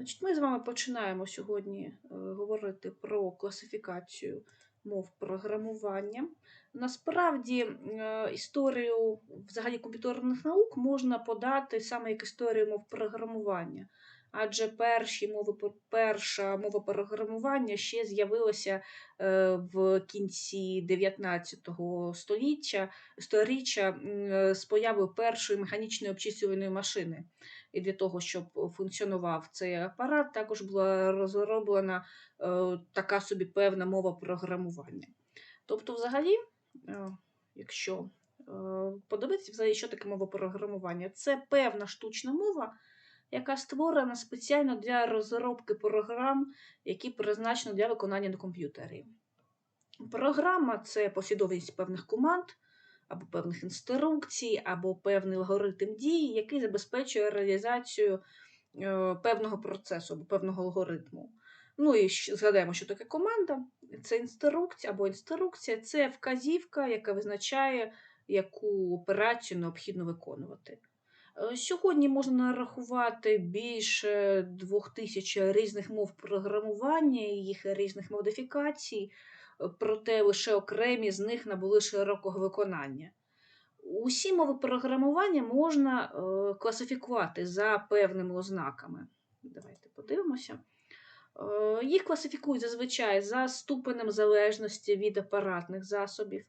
Значить, ми з вами починаємо сьогодні е, говорити про класифікацію мов програмування. Насправді, е, історію взагалі комп'ютерних наук можна подати саме як історію мов програмування. Адже перші мови, перша мова програмування ще з'явилася е, в кінці 19 століття, сторіччя з появою першої механічної обчислювальної машини. І для того, щоб функціонував цей апарат, також була розроблена е, така собі певна мова програмування. Тобто, взагалі, е, якщо е, подивитися, взагалі, що таке мова програмування, це певна штучна мова, яка створена спеціально для розробки програм, які призначені для виконання на комп'ютері. Програма це послідовність певних команд, або певних інструкцій, або певний алгоритм дій, який забезпечує реалізацію е, певного процесу або певного алгоритму. Ну і згадаємо, що таке команда. Це інструкція або інструкція це вказівка, яка визначає, яку операцію необхідно виконувати. Е, Сьогодні можна нарахувати більше двох тисяч різних мов програмування їх різних модифікацій, проте лише окремі з них набули широкого виконання. Усі мови програмування можна е, класифікувати за певними ознаками. Давайте подивимося. Е, Їх класифікують зазвичай за ступенем залежності від апаратних засобів,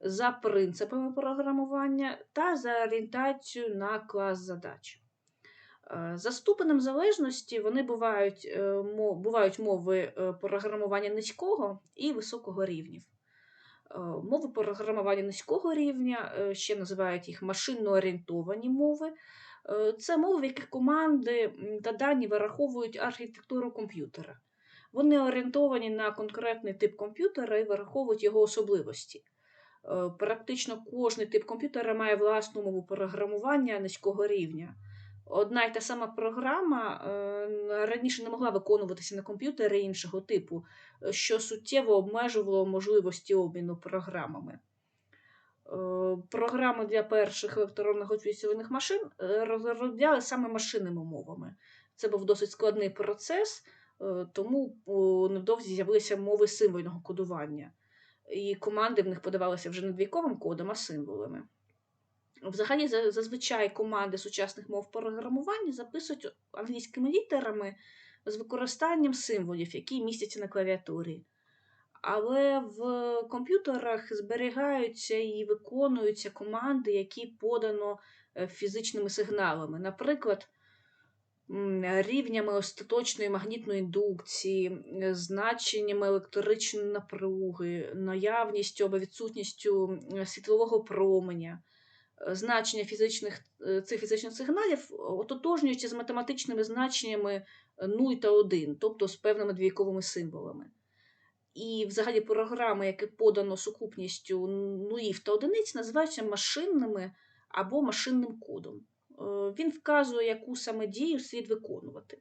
за принципами програмування та за орієнтацією на клас задач. Е, За ступенем залежності вони бувають, е, бувають мови е, програмування низького і високого рівнів. Мови програмування низького рівня, ще називають їх машинно орієнтовані мови. Це мови, в яких команди та дані вираховують архітектуру комп'ютера. Вони орієнтовані на конкретний тип комп'ютера і вираховують його особливості. Практично кожний тип комп'ютера має власну мову програмування низького рівня. Одна й та сама програма е, раніше не могла виконуватися на комп'ютері іншого типу, е, що суттєво обмежувало можливості обміну програмами. Е, Програми для перших електронних обчислювальних машин розробляли саме машинними мовами. Це був досить складний процес, тому невдовзі з'явилися мови символьного кодування. І команди в них подавалися вже не двійковим кодом, а символами. Взагалі, зазвичай команди сучасних мов програмування записують англійськими літерами з використанням символів, які містяться на клавіатурі. Але в комп'ютерах зберігаються і виконуються команди, які подано е, фізичними сигналами. Наприклад, рівнями остаточної магнітної індукції, значеннями електричної напруги, наявністю або відсутністю світлового променя. Е, Значення фізичних, е, цих фізичних сигналів ототожнюються з математичними значеннями 0 та 1, тобто з певними двійковими символами. І взагалі програми, які подано сукупністю нулів та одиниць, називаються машинними або машинним кодом. Е, Він вказує, яку саме дію слід виконувати.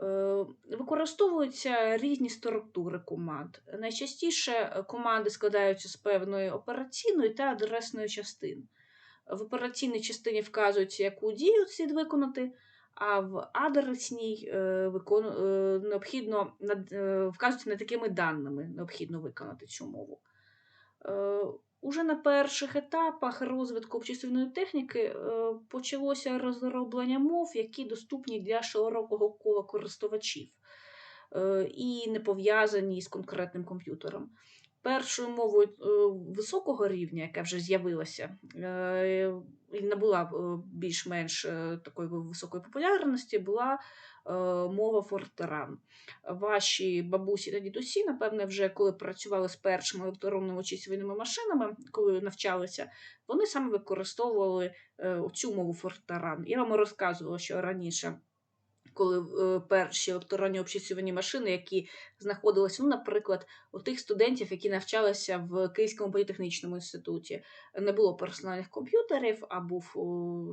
Е, Використовуються різні структури команд. Найчастіше е, команди складаються з певної операційної та адресної частин. В операційній частині вказується, яку дію слід виконати, а в адресній е, е, необхідно е, вказується над якими даними необхідно виконати цю мову. Уже на перших етапах розвитку обчислювальної техніки почалося розроблення мов, які доступні для широкого кола користувачів і не пов'язані з конкретним комп'ютером. Першою мовою е, високого рівня, яка вже з'явилася, е, і набула е, більш-менш такої високої популярності, була мова Фортеран. Ваші бабусі та дідусі, напевне, вже коли працювали з першими електронними очисувальними машинами, коли навчалися, вони саме використовували цю мову Фортеран. Я вам розказувала, що раніше. Коли е, перші електронні обчислювані машини, які знаходилися, ну, наприклад, у тих студентів, які навчалися в Київському політехнічному інституті, не було персональних комп'ютерів, а був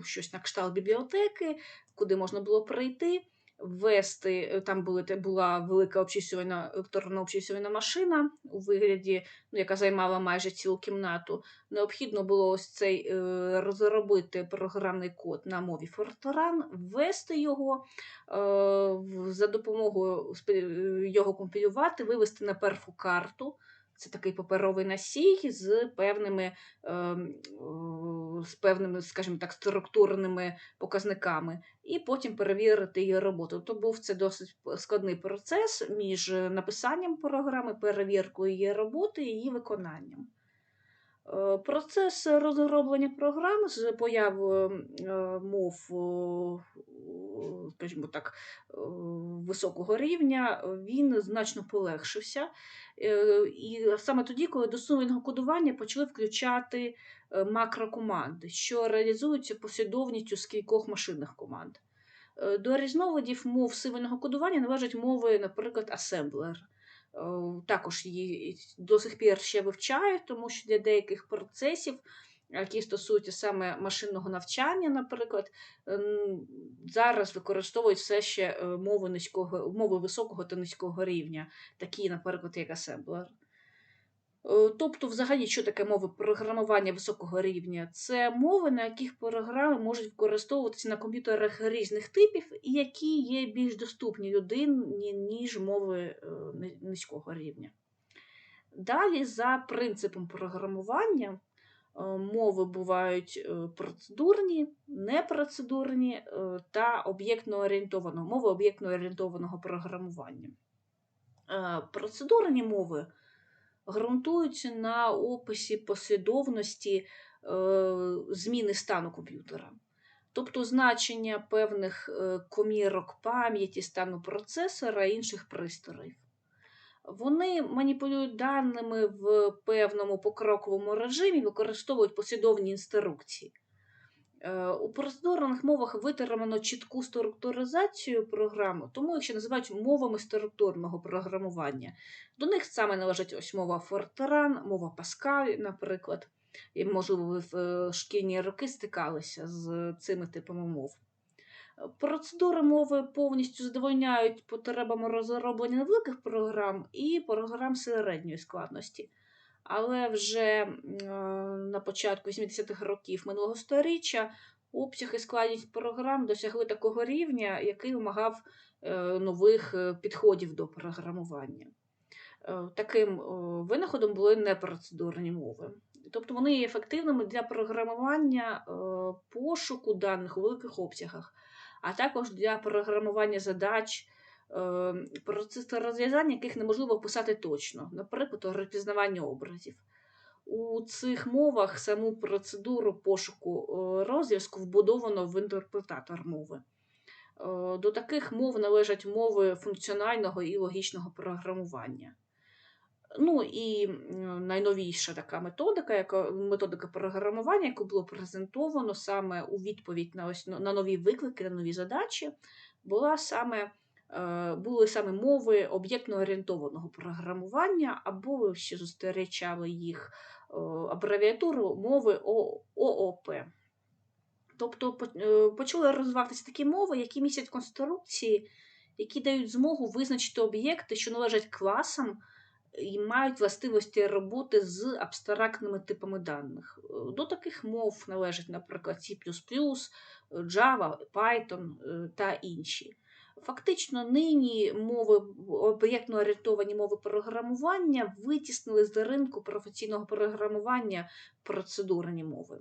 щось на кшталт бібліотеки, куди можна було прийти ввести, е, там були, була велика обчислювальна, електронна обчислювальна машина у вигляді, ну, яка займала майже цілу кімнату. Необхідно було ось цей е, розробити програмний код на мові Fortran, ввести його, е, за допомогою його компілювати, вивести на перфу карту. Це такий паперовий носій з певними, ем, о, з певними, скажімо так, структурними показниками, і потім перевірити її роботу. То був це досить складний процес між написанням програми, перевіркою її роботи і її виконанням. Е, Процес розроблення програм з появою е, мов, о, скажімо так, е, високого рівня, він значно полегшився. Е, І саме тоді, коли до сумільного кодування почали включати е, макрокоманди, що реалізуються послідовністю з кількох машинних команд. Е, До різновидів мов символьного кодування належать мови, наприклад, асемблер. Е, Також її до сих пір ще вивчають, тому що для деяких процесів, які стосуються саме машинного навчання, наприклад, ем, зараз використовують все ще е, мови низького, мови високого та низького рівня, такі, наприклад, як асемблер. Е, Тобто, взагалі, що таке мови програмування високого рівня? Це мови, на яких програми можуть використовуватися на комп'ютерах різних типів, і які є більш доступні людині, ніж мови е, низького рівня. Далі, за принципом програмування, е, мови бувають процедурні, непроцедурні та об'єктно орієнтованого мови об'єктно орієнтованого програмування. Процедурні мови ґрунтуються на описі послідовності е, зміни стану комп'ютера. Тобто значення певних е, комірок пам'яті, стану процесора і інших пристроїв. Вони маніпулюють даними в певному покроковому режимі, використовують послідовні інструкції. Е, У процедурних мовах витримано чітку структуризацію програми, тому їх ще називають мовами структурного програмування. До них саме належать ось мова Fortran, мова Pascal, наприклад. І, можливо, ви в е, шкільні роки стикалися з цими типами мов. Процедури мови повністю задовольняють потребам розроблення невеликих програм і програм середньої складності. Але вже е, на початку 70-х років минулого століття обсяг і складність програм досягли такого рівня, який вимагав е, нових е, підходів до програмування. Таким винаходом були непроцедурні мови. Тобто вони є ефективними для програмування пошуку даних у великих обсягах, а також для програмування задач, е, процесу розв'язання яких неможливо описати точно, наприклад, розпізнавання образів. У цих мовах саму процедуру пошуку е, розв'язку вбудовано в інтерпретатор мови. Е, До таких мов належать мови функціонального і логічного програмування. Ну і найновіша така методика, яка методика програмування, яку було презентовано саме у відповідь на ось на нові виклики, на нові задачі, була саме, були саме мови об'єктно-орієнтованого програмування, або ще зустрічали їх е, абревіатуру мови ООП. Тобто е, почали розвиватися такі мови, які містять конструкції, які дають змогу визначити об'єкти, що належать класам і мають властивості роботи з абстрактними типами даних. Е, До таких мов належать, наприклад, C, Java, Python е, та інші. Фактично, нині мови об'єктно орієнтовані мови програмування витіснили з ринку професійного програмування процедурні мови.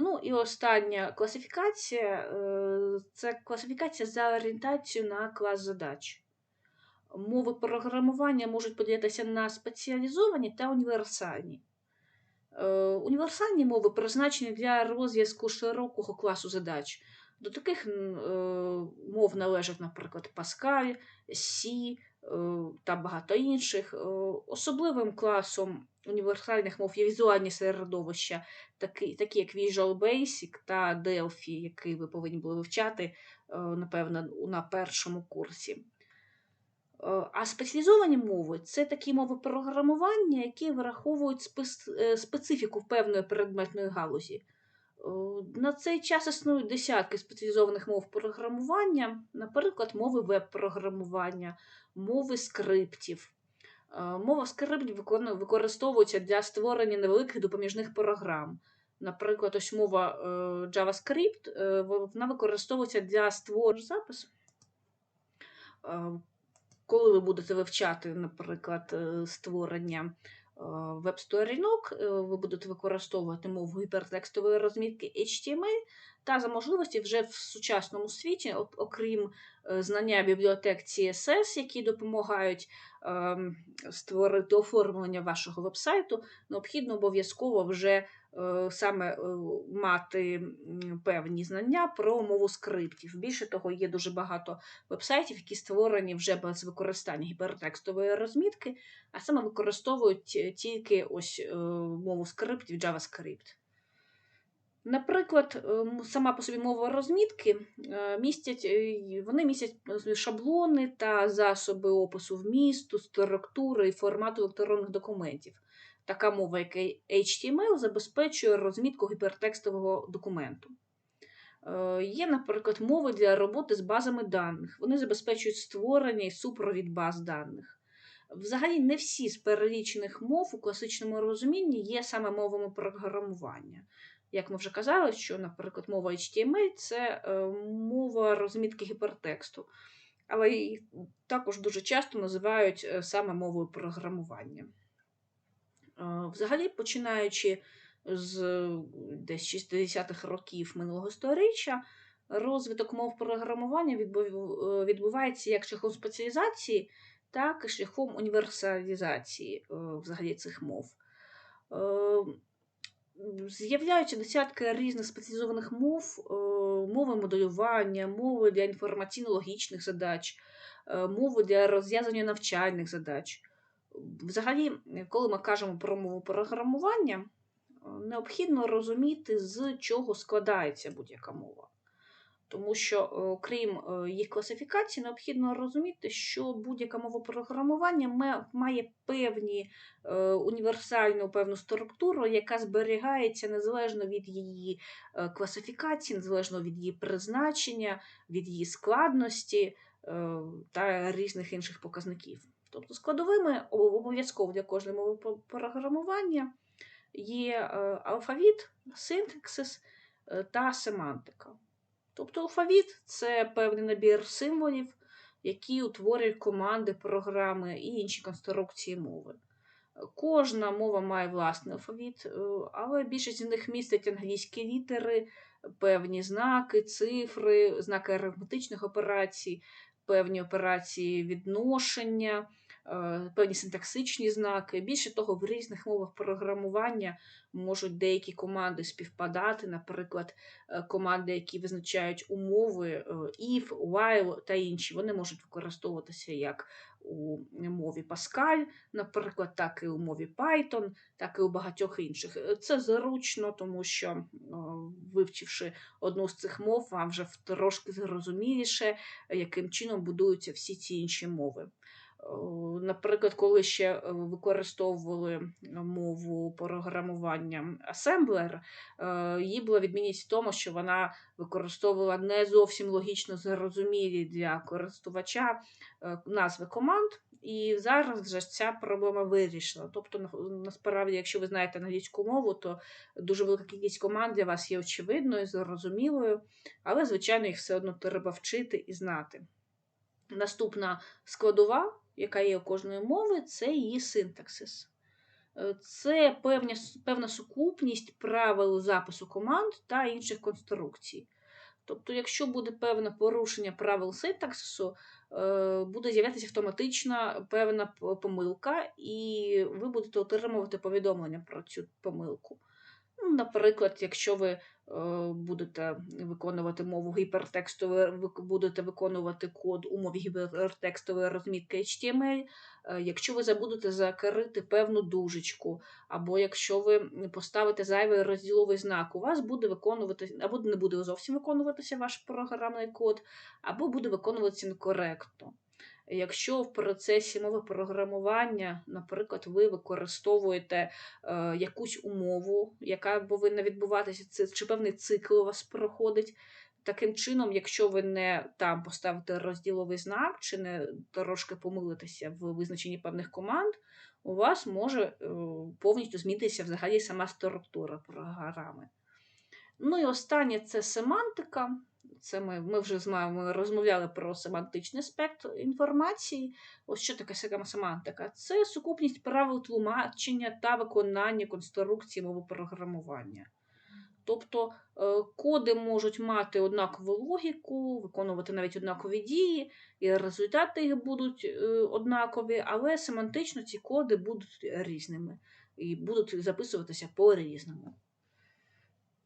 Ну і остання класифікація е, це класифікація за орієнтацією на клас задач. Мови програмування можуть поділитися на спеціалізовані та універсальні. Е, Універсальні мови призначені для розв'язку широкого класу задач. До таких е, мов належать, наприклад, Pascal, C е, та багато інших. Е, Особливим класом універсальних мов є візуальні середовища, такі, такі як Visual Basic та Delphi, який ви повинні були вивчати, напевно, на першому курсі. А спеціалізовані мови це такі мови програмування, які враховують специфіку певної предметної галузі. На цей час існують десятки спеціалізованих мов програмування, наприклад, мови веб-програмування, мови скриптів. Мова скриптів використовується для створення невеликих допоміжних програм. Наприклад, ось мова е, JavaScript, е, вона використовується для створення запису. Коли ви будете вивчати, наприклад, е, створення веб-сторінок, ви будете використовувати мову гіпертекстової розмітки HTML, та за можливості вже в сучасному світі, окрім знання бібліотек CSS, які допомагають ем, створити оформлення вашого вебсайту, необхідно обов'язково вже Е, саме е, мати певні знання про мову скриптів. Більше того, є дуже багато вебсайтів, які створені вже без використання гіпертекстової розмітки, а саме використовують тільки ось е, мову скриптів JavaScript. Наприклад, сама по собі мова розмітки містять, вони містять шаблони та засоби опису вмісту, структури і формату електронних документів. Така мова, як HTML, забезпечує розмітку гіпертекстового документу. Е, є, наприклад, мови для роботи з базами даних. Вони забезпечують створення і супровід баз даних. Взагалі, не всі з перелічених мов у класичному розумінні є саме мовами програмування. Як ми вже казали, що, наприклад, мова HTML це е, мова розмітки гіпертексту, але і також дуже часто називають е, саме мовою програмування. Взагалі, починаючи з десь 60-х років минулого сторіччя, розвиток мов програмування відбувається як шляхом спеціалізації, так і шляхом універсалізації е, взагалі цих мов. Е, з'являються десятки різних спеціалізованих мов, е, мови моделювання, мови для інформаційно-логічних задач, мови для розв'язання навчальних задач. Взагалі, коли ми кажемо про мову програмування, необхідно розуміти, з чого складається будь-яка мова. Тому що, е, окрім е, їх класифікації, необхідно розуміти, що будь-яка мова програмування має певні е, універсальну певну структуру, яка зберігається незалежно від її класифікації, незалежно від її призначення, від її складності та різних інших показників. Тобто складовими обов'язково для кожної мови програмування є е, алфавіт, синтаксис е, та семантика. Тобто алфавіт це певний набір символів, які утворюють команди, програми і інші конструкції мови. Кожна мова має власний алфавіт, е, але більшість з них містить англійські літери, певні знаки, цифри, знаки арифметичних операцій, певні операції відношення, певні синтаксичні знаки. Більше того, в різних мовах програмування можуть деякі команди співпадати, наприклад, е, команди, які визначають умови е, if, while та інші, вони можуть використовуватися як у мові Pascal, наприклад, так і у мові Python, так і у багатьох інших. Це зручно, тому що, вивчивши одну з цих мов, вам вже трошки зрозуміліше, яким чином будуються всі ці інші мови. Наприклад, коли ще е, використовували мову програмування е, її була відмінність в тому, що вона використовувала не зовсім логічно зрозумілі для користувача е, назви команд. І зараз вже ця проблема вирішена. Тобто, насправді, якщо ви знаєте англійську мову, то дуже велика кількість команд для вас є очевидною, зрозумілою, але, звичайно, їх все одно треба вчити і знати. Наступна складова яка є у кожної мови, це її синтаксис. Е, це певна, певна сукупність правил запису команд та інших конструкцій. Тобто, якщо буде певне порушення правил синтаксису, е, буде з'являтися автоматична певна помилка, і ви будете отримувати повідомлення про цю помилку. Ну, Наприклад, якщо ви Е, будете виконувати мову гіпертекстової, ви будете виконувати код умові гіпертекстової розмітки HTML, е, якщо ви забудете закрити певну дужечку, або якщо ви поставите зайвий розділовий знак, у вас буде виконувати, або не буде зовсім виконуватися ваш програмний код, або буде виконуватися некоректно. Якщо в процесі мови програмування, наприклад, ви використовуєте е, якусь умову, яка повинна відбуватися, це чи певний цикл у вас проходить. Таким чином, якщо ви не там поставите розділовий знак, чи не трошки помилитеся в визначенні певних команд, у вас може е, повністю змінитися взагалі сама структура програми. Ну і останнє це семантика. Це ми ми вже з вами розмовляли про семантичний аспект інформації. Ось що таке семантика? Це сукупність правил тлумачення та виконання конструкції мови програмування. Тобто е, коди можуть мати однакову логіку, виконувати навіть однакові дії, і результати їх будуть е, однакові, але семантично ці коди будуть різними і будуть записуватися по-різному.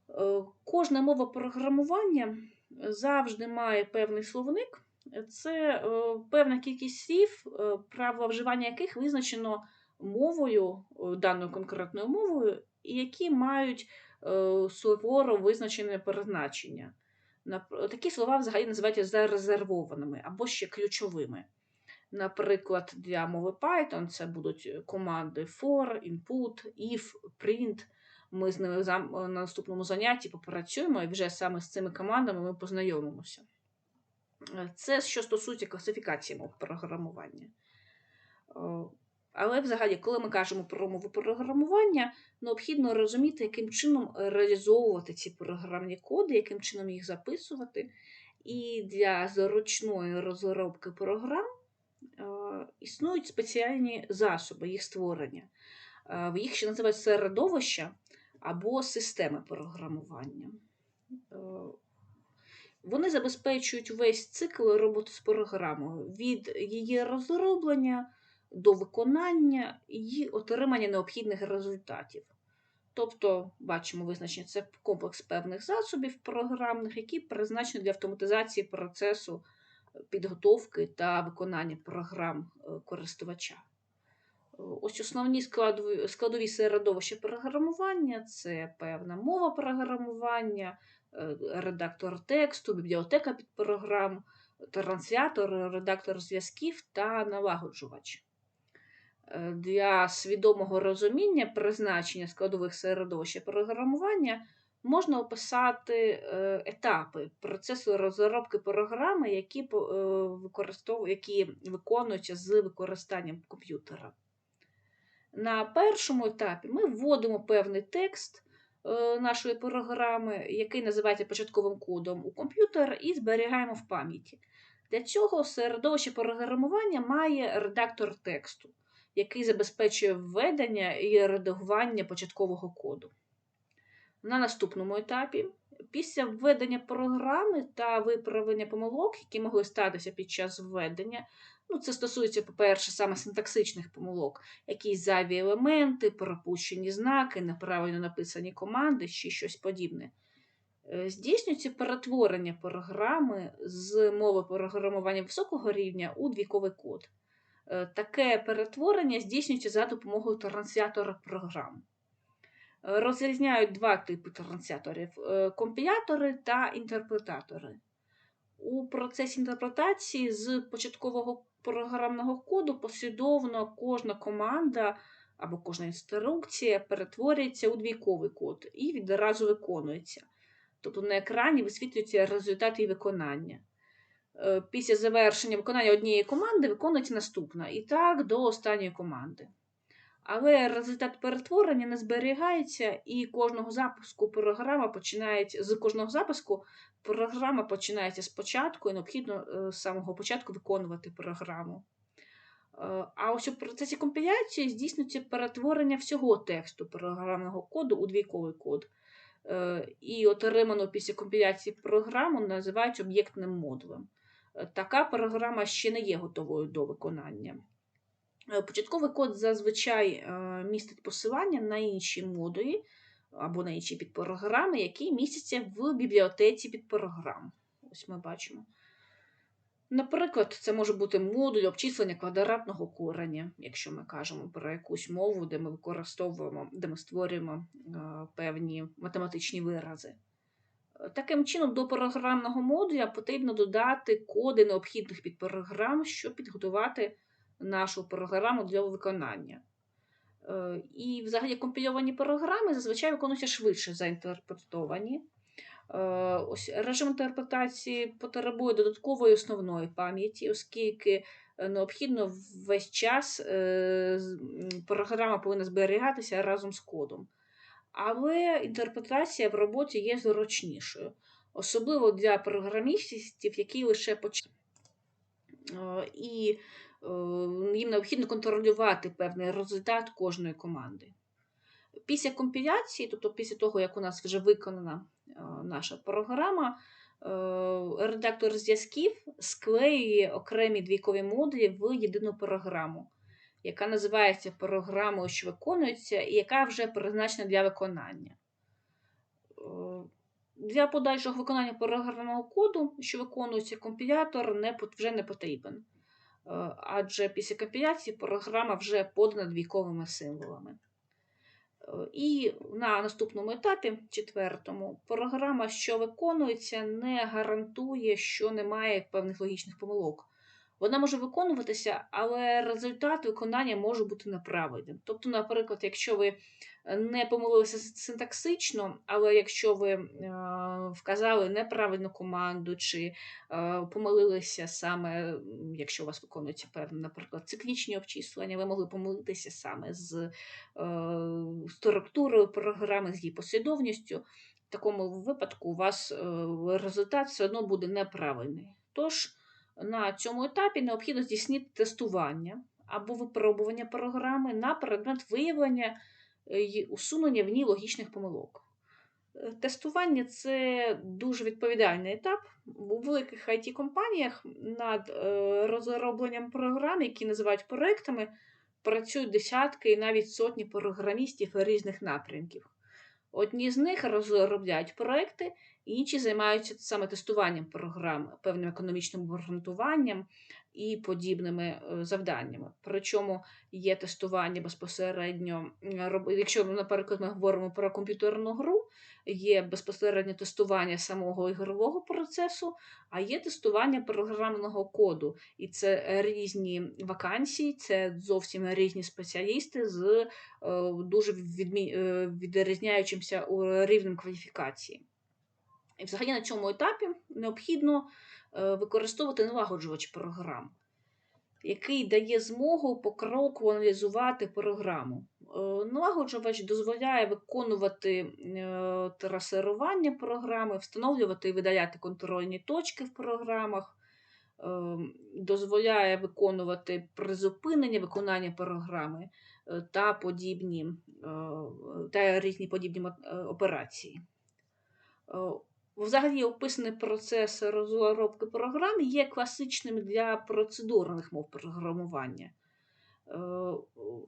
Е, кожна мова програмування завжди має певний словник. Це певна кількість слів, правила вживання яких визначено мовою, даною конкретною мовою, які мають Е, суворо визначене призначення. Такі слова взагалі називаються зарезервованими або ще ключовими. Наприклад, для мови Python це будуть команди for, input, if, print. Ми з ними на наступному занятті попрацюємо і вже саме з цими командами ми познайомимося. Це що стосується класифікації мов програмування. Е, але, взагалі, коли ми кажемо про мову програмування, необхідно розуміти, яким чином реалізовувати ці програмні коди, яким чином їх записувати. І для зручної розробки програм е, існують спеціальні засоби їх створення. Е, їх ще називають середовища або системи програмування. Е, вони забезпечують весь цикл роботи з програмою від її розроблення до виконання і отримання необхідних результатів. Тобто, бачимо визначення, це комплекс певних засобів програмних, які призначені для автоматизації процесу підготовки та виконання програм е, користувача. Ось основні складові, середовища програмування це певна мова програмування, е, редактор тексту, бібліотека під програм, транслятор, редактор зв'язків та налагоджувач. Е, для свідомого розуміння призначення складових середовища програмування можна описати е, етапи процесу розробки програми, які які виконуються з використанням комп'ютера. На першому етапі ми вводимо певний текст нашої програми, який називається початковим кодом у комп'ютер, і зберігаємо в пам'яті. Для цього середовище програмування має редактор тексту який забезпечує введення і редагування початкового коду. На наступному етапі, після введення програми та виправлення помилок, які могли статися під час введення, ну, це стосується, по-перше, саме синтаксичних помилок, якісь зайві елементи, пропущені знаки, неправильно написані команди чи щось подібне. Е, здійснюється перетворення програми з мови програмування високого рівня у двіковий код. Е, таке перетворення здійснюється за допомогою транслятора програм. Розрізняють два типи трансляторів е, компілятори та інтерпретатори. У процесі інтерпретації з початкового програмного коду послідовно кожна команда або кожна інструкція перетворюється у двійковий код і відразу виконується. Тобто на екрані висвітлюються результати виконання. Е, після завершення виконання однієї команди виконується наступна. І так до останньої команди. Але результат перетворення не зберігається, і кожного запуску програма починається, з кожного запуску програма починається спочатку, і необхідно е, з самого початку виконувати програму. Е, а ось у процесі компіляції здійснюється перетворення всього тексту програмного коду у двійковий код. І отриману після компіляції програму називають об'єктним модулем. Така програма ще не є готовою до виконання. Е, початковий код зазвичай е, містить посилання на інші модулі або на інші підпрограми, які містяться в бібліотеці підпрограм. Ось ми бачимо. Наприклад, це може бути модуль обчислення квадратного кореня, якщо ми кажемо про якусь мову, де ми використовуємо, де ми створюємо е, певні математичні вирази. Таким чином, до програмного модуля потрібно додати коди необхідних підпрограм, щоб підготувати нашу програму для виконання. Е, І взагалі компільовані програми зазвичай виконуються швидше за інтерпретовані. Е, Ось режим інтерпретації потребує додаткової основної пам'яті, оскільки е, необхідно весь час програма повинна зберігатися разом з кодом. Але інтерпретація в роботі є зручнішою, особливо для програмістів, які лише е, їм необхідно контролювати певний результат кожної команди. Після компіляції, тобто після того, як у нас вже виконана е, наша програма, е, редактор зв'язків склеює окремі двійкові модулі в єдину програму, яка називається програмою, що виконується, і яка вже призначена для виконання. Е, Для подальшого виконання програмного коду, що виконується, компілятор не, вже не потрібен. Е, Адже після компіляції програма вже подана двійковими символами. Е, І на наступному етапі, четвертому, програма, що виконується, не гарантує, що немає певних логічних помилок. Вона може виконуватися, але результат виконання може бути неправильним. Тобто, наприклад, якщо ви не помилилися синтаксично, але якщо ви е, вказали неправильну команду, чи е, помилилися саме, якщо у вас виконується певне, наприклад, циклічні обчислення, ви могли помилитися саме з е, структурою програми, з її послідовністю. В такому випадку у вас е, результат все одно буде неправильний. Тож на цьому етапі необхідно здійснити тестування або випробування програми на предмет виявлення е, й усунення в ній логічних помилок. Е, Тестування це дуже відповідальний етап. У великих it компаніях над е, розробленням програм, які називають проектами, працюють десятки і навіть сотні програмістів різних напрямків. Одні з них розробляють проекти, інші займаються саме тестуванням програм, певним економічним обґрунтуванням і подібними е, завданнями. Причому є тестування безпосередньо, якщо, наприклад, ми говоримо про комп'ютерну гру, є безпосереднє тестування самого ігрового процесу, а є тестування програмного коду. І це різні вакансії, це зовсім різні спеціалісти з е, дуже відмі... е, відрізняючимся рівнем кваліфікації. І взагалі на цьому етапі необхідно е, використовувати налагоджувач програм, який дає змогу покроково аналізувати програму. Е, Налагоджувач дозволяє виконувати е, трасирування програми, встановлювати і видаляти контрольні точки в програмах, е, дозволяє виконувати призупинення виконання програми та подібні та різні подібні операції. Взагалі, описаний процес розробки програм є класичним для процедурних мов програмування. Е,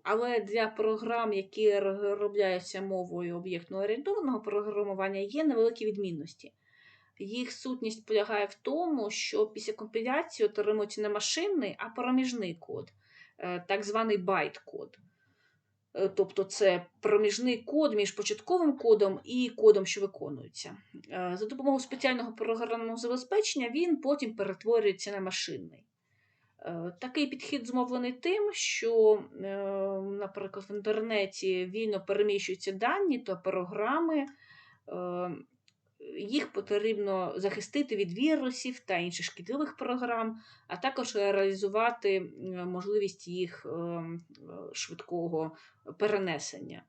Але для програм, які розробляються мовою об'єктно-орієнтованого програмування, є невеликі відмінності. Їх сутність полягає в тому, що після компіляції отримується не машинний, а проміжний код, е, так званий байт-код. Е, Тобто це проміжний код між початковим кодом і кодом, що виконується. За допомогою спеціального програмного забезпечення він потім перетворюється на машинний. Е, Такий підхід змовлений тим, що, е, наприклад, в інтернеті вільно переміщуються дані та програми, е, їх потрібно захистити від вірусів та інших шкідливих програм, а також реалізувати можливість їх швидкого перенесення.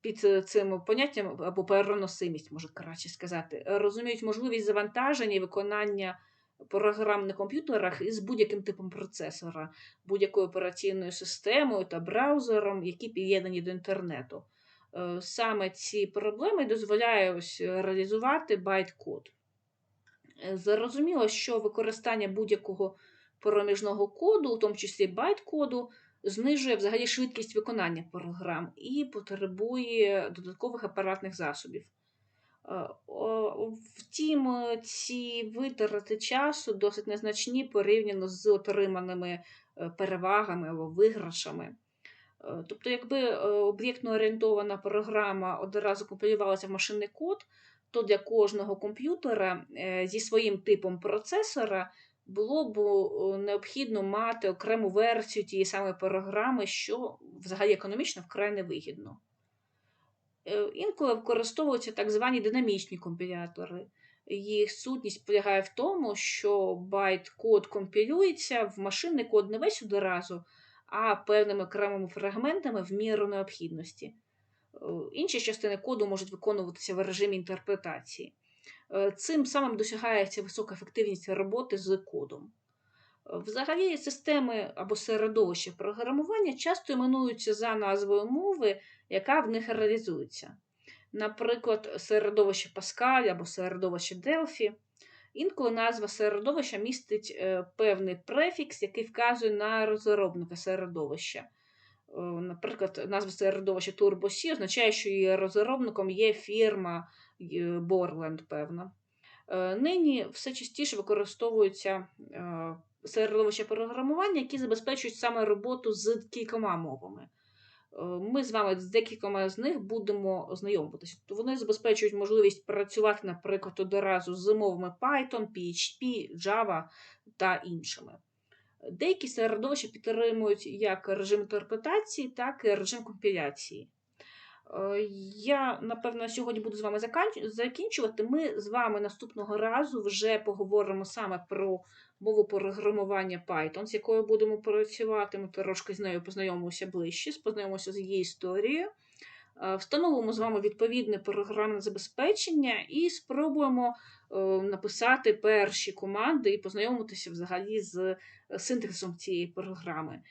Під цим поняттям або переносимість, може краще сказати, розуміють можливість завантаження і виконання програм на комп'ютерах із будь-яким типом процесора, будь-якою операційною системою та браузером, які під'єднані до інтернету. Е, Саме ці проблеми дозволяє ось реалізувати байт-код. Е, Зрозуміло, що використання будь-якого проміжного коду, у тому числі байт-коду, знижує взагалі швидкість виконання програм і потребує додаткових апаратних засобів. Е, Втім, е, ці витрати часу досить незначні порівняно з отриманими е, перевагами або виграшами. Тобто, якби об'єктно орієнтована програма одразу компілювалася в машинний код, то для кожного комп'ютера зі своїм типом процесора було б необхідно мати окрему версію тієї самої програми, що взагалі економічно вкрай невигідно. Е, Інколи використовуються так звані динамічні компілятори. Їх сутність полягає в тому, що байт-код компілюється в машинний код не весь одразу, а певними окремими фрагментами в міру необхідності. Е, Інші частини коду можуть виконуватися в режимі інтерпретації. Е, Цим самим досягається висока ефективність роботи з кодом. Взагалі, системи або середовища програмування часто іменуються за назвою мови, яка в них реалізується. Наприклад, середовище Pascal або середовище Delphi. Інколи назва середовища містить е, певний префікс, який вказує на розробника середовища. Е, Наприклад, назва середовища TurboC означає, що її розробником є фірма е, Borland, певна. Нині все частіше використовуються середовища програмування, які забезпечують саме роботу з кількома мовами. Е, Ми з вами з декількома з них будемо знайомитися. Вони забезпечують можливість працювати, наприклад, одразу з мовами Python, PHP, Java та іншими. Деякі середовища підтримують як режим інтерпретації, так і режим компіляції. Е, Я, напевно, сьогодні буду з вами закінчувати. Ми з вами наступного разу вже поговоримо саме про мову програмування Python, з якою будемо працювати. Ми трошки з нею познайомимося ближче, познайомимося з її історією. Е, Встановимо з вами відповідне програмне забезпечення і спробуємо е, написати перші команди і познайомитися взагалі з синтезом цієї програми.